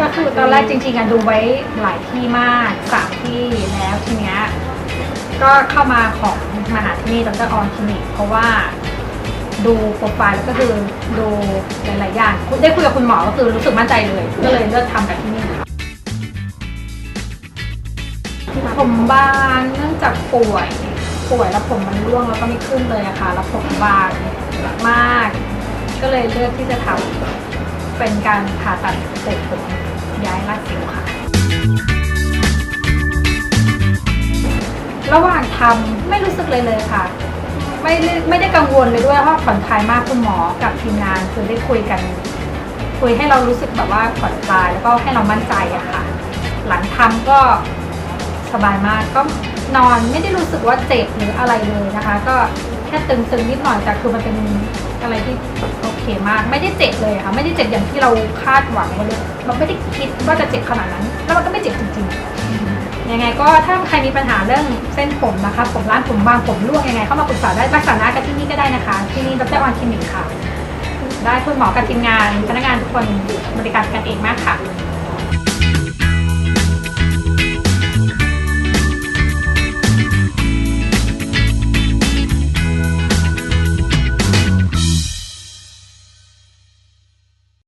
ก็คือตอนแรกจริงๆอะดูไว้หลายที่มากสามที่แล้วทีเนี้ยก็เข้ามาของมาหาที่นี่ดรออนคลินิกเพราะว่าดูโปรไฟล์แล้วก็คือดูหลายๆอย่างได้คุยกับคุณหมอก็คือรู้สึกมั่นใจเลย ก็เลยเลือกทำกับที่นี่ค่ะผมบานเนื่องจากป่วย ป่วยแล้วผมมันร่วงแล้วก็ไม่ขึ้นเลยอะค่ะ แล้วผมบานมาก ก็เลยเลือกที่จะทำ เป็นการผ่าตัดเสร็จผมย้ายรากสิวค่ะ ระหว่างทำไม่รู้สึกเลยเลยค่ะ ไม่ไม่ได้กังวลเลยด้วยเพราะผ่อนคลายมากคุณหมอกับทีมงานคือได้คุยกัน คุยให้เรารู้สึกแบบว่าผ่อนคลายแล้วก็ให้เรามั่นใจอะค่ะ หลังทำก็สบายมากก็นอนไม่ได้รู้สึกว่าเจ็บหรืออะไรเลยนะคะ ก็แค่ตึงๆนิดหน่อยแต่คือมันเป็นอะไรที่ เคมาก ไม่ได้เจ็บเลยค่ะ ไม่ได้เจ็บอย่างที่เราคาดหวังไว้เลยเราไม่ได้คิดว่าจะเจ็บขนาดนั้น แล้วมันก็ไม่เจ็บจริงๆ ยังไงก็ถ้าใครมีปัญหาเรื่องเส้นผมนะคะ ผมร้านผมบางผมร่วงยังไงเข้ามาปรึกษาได้ปรึกษาหน้ากันที่นี่ก็ได้นะคะ ที่นี่ดรออนคลินิกค่ะ ได้คุณหมอกับทีมงานพนักงานทุกคนบริการกันเองมากค่ะ